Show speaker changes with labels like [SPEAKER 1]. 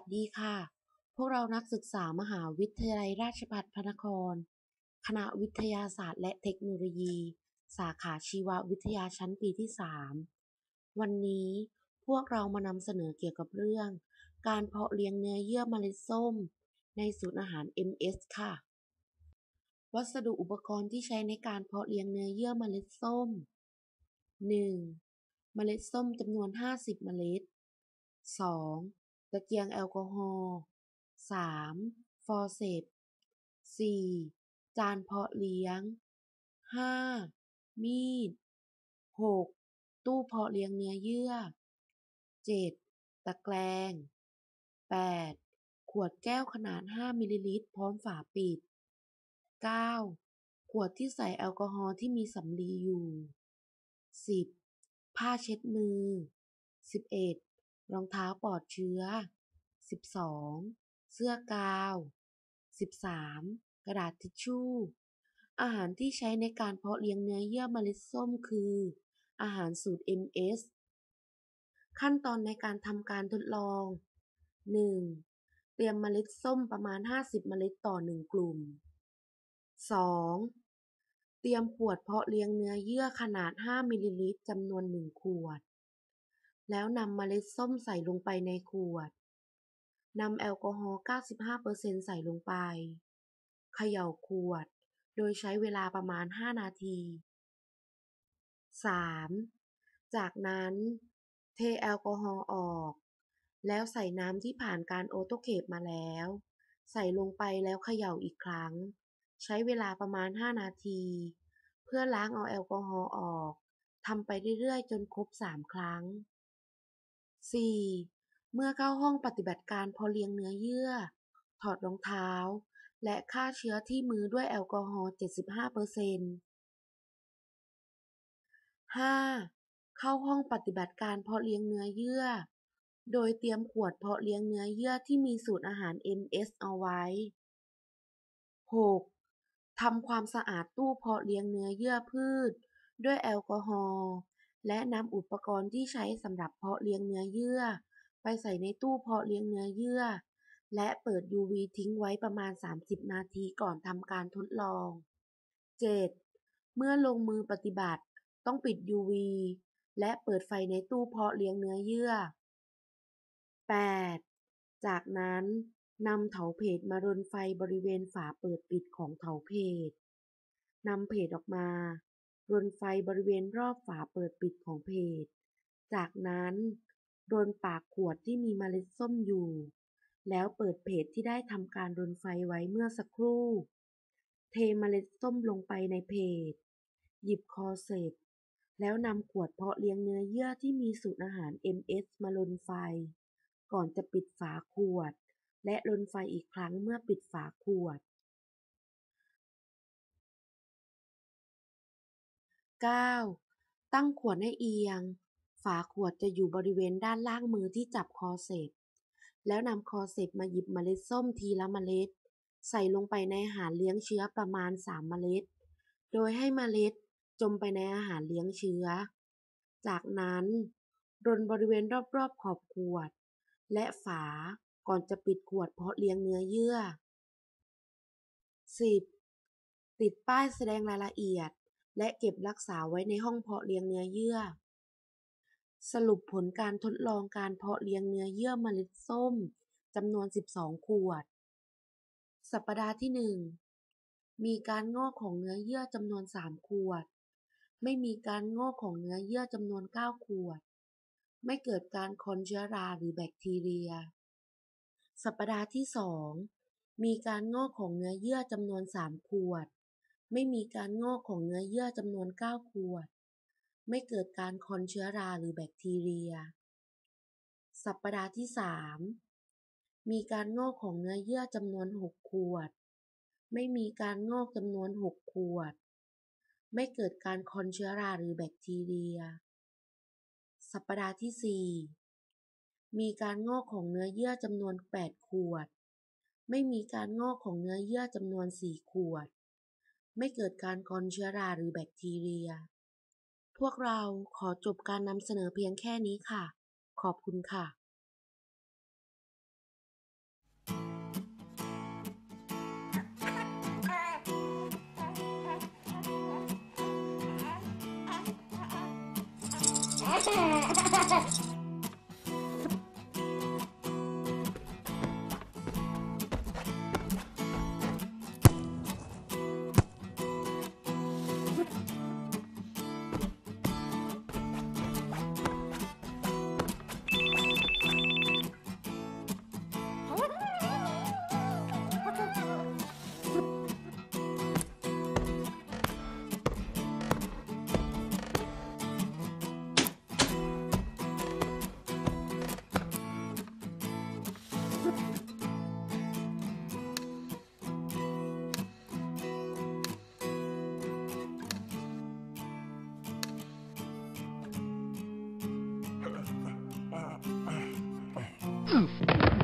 [SPEAKER 1] วัสดีค่ะ พวกเรานักศึกษามหาวิทยาลัยราชภัฏพระนคร คณะวิทยาศาสตร์และเทคโนโลยี สาขาชีววิทยาชั้นปีที่ 3 วันนี้พวกเรามานำเสนอเกี่ยวกับเรื่อง การเพาะเลี้ยงเนื้อเยื่อเมล็ดส้ม ในศูนย์อาหาร MS ค่ะ วัสดุอุปกรณ์ที่ใช้ในการเพาะเลี้ยงเนื้อเยื่อเมล็ดส้ม 1. เมล็ดส้มจำนวน 50 เมล็ด 2. ตะเกียงแอลกอฮอล์ 3. ฟอร์เซป 4. จานเพาะเลี้ยง 5. มีด 6. ตู้เพาะเลี้ยงเนื้อเยื่อ 7. ตะแกรง 8. ขวดแก้วขนาด 5 มิลลิลิตร พร้อมฝาปิด 9. ขวดที่ใส่แอลกอฮอล์ที่มีสำลีอยู่ 10. ผ้าเช็ดมือ 11. รองเท้าปลอดเชื้อ 12. เสื้อกาว 13. กระดาษทิชชู่ อาหารที่ใช้ในการเพาะเลี้ยงเนื้อเยื่อเมล็ดส้มคือ อาหารสูตร MS ขั้นตอนในการทำการทดลอง 1. เตรียมเมล็ดส้มประมาณ 50 เมล็ดต่อ 1 กลุ่ม 2. เตรียมขวดเพาะเลี้ยงเนื้อเยื่อขนาด 5 มิลลิลิตรจำนวน 1 ขวด แล้วนำเมล็ดส้มใส่ลงไปในขวด นำแอลกอฮอล์ 95%ใส่ลงไป เขย่าขวด โดยใช้เวลาประมาณ 5 นาที 3. จากนั้น เทแอลกอฮอล์ออก แล้วใส่น้ำที่ผ่านการออโตเคปมาแล้ว ใส่ลงไปแล้วเขย่าอีกครั้ง ใช้เวลาประมาณ 5 นาที เพื่อล้างเอาแอลกอฮอล์ออกทำไปเรื่อยๆ จนครบ 3 ครั้ง 4. เมื่อเข้าห้องปฏิบัติการพาะเลี้ยงเนื้อเยื่อ ถอดรองเท้า และฆ่าเชื้อที่มือด้วยแอลกอฮอล์ 75% 5. เข้าห้องปฏิบัติการเพาะเลี้ยงเนื้อเยื่อ โดยเตรียมขวดเพาะเลี้ยงเนื้อเยื่อที่มีสูตรอาหาร MS เอาไว้ 6. ทำความสะอาดตู้เพาะเลี้ยงเนื้อเยื่อพืช ด้วยแอลกอฮอล์ และนำอุปกรณ์ที่ใช้สำหรับเพาะเลี้ยงเนื้อเยื่อ ไปใส่ในตู้เพาะเลี้ยงเนื้อเยื่อ และเปิด UV ทิ้งไว้ประมาณ 30 นาทีก่อนทำการทดลอง 7. เมื่อลงมือปฏิบัติ ต้องปิด UV และเปิดไฟในตู้เพาะเลี้ยงเนื้อเยื่อ 8. จากนั้นนำเถาเพจมารนไฟบริเวณฝาเปิดปิดของเถาเพจนำเพจออกมา รนไฟบริเวณรอบฝาเปิดปิดของเพจ จากนั้นรนปากขวดที่มีเมล็ดส้มอยู่ แล้วเปิดเพจที่ได้ทำการรนไฟไว้เมื่อสักครู่ เทเมล็ดส้มลงไปในเพจ หยิบคอเสร็จแล้วนำขวดเพาะเลี้ยงเนื้อเยื่อที่มีสูตรอาหาร MS มารนไฟ ก่อนจะปิดฝาขวด และรนไฟอีกครั้งเมื่อปิดฝาขวด 9. ตั้งขวดให้เอียง ฝาขวดจะอยู่บริเวณด้านล่างมือที่จับคอเซปแล้วนำคอเซปมาหยิบเมล็ดส้มทีละเมล็ด ใส่ลงไปในอาหารเลี้ยงเชื้อประมาณ 3 เมล็ด โดยให้เมล็ดจมไปในอาหารเลี้ยงเชื้อ จากนั้นรนบริเวณรอบๆขอบขวด และฝาก่อนจะปิดขวดเพาะเลี้ยงเนื้อเยื่อ 10. ติดป้ายแสดงรายละเอียด และเก็บรักษาไว้ในห้องเพาะเลี้ยงเนื้อเยื่อ สรุปผลการทดลองการเพาะเลี้ยงเนื้อเยื่อเมล็ดส้มจำนวน 12 ขวด สัปดาห์ที่ 1 มีการงอกของเนื้อเยื่อจำนวน 3 ขวด ไม่มีการงอกของเนื้อเยื่อจำนวน 9 ขวด ไม่เกิดการคอนเชื้อราหรือแบคทีเรีย สัปดาห์ที่ 2 มีการงอกของเนื้อเยื่อจำนวน 3 ขวด ไม่มีการงอกของเนื้อเยื่อจำนวน 9 ขวด ไม่เกิดการคอนเชื้อราหรือแบคทีเรีย สัปดาห์ที่ 3 มีการงอกของเนื้อเยื่อจำนวน 6 ขวด ไม่มีการงอกจำนวน 6 ขวด ไม่เกิดการคอนเชื้อราหรือแบคทีเรีย สัปดาห์ที่ 4 มีการงอกของเนื้อเยื่อจำนวน 8 ขวด ไม่มีการงอกของเนื้อเยื่อจำนวน 4 ขวด ไม่เกิดการกรอนเชื้อราหรือแบคทีเรีย พวกเราขอจบการนำเสนอเพียงแค่นี้ค่ะ ขอบคุณค่ะ
[SPEAKER 2] 自负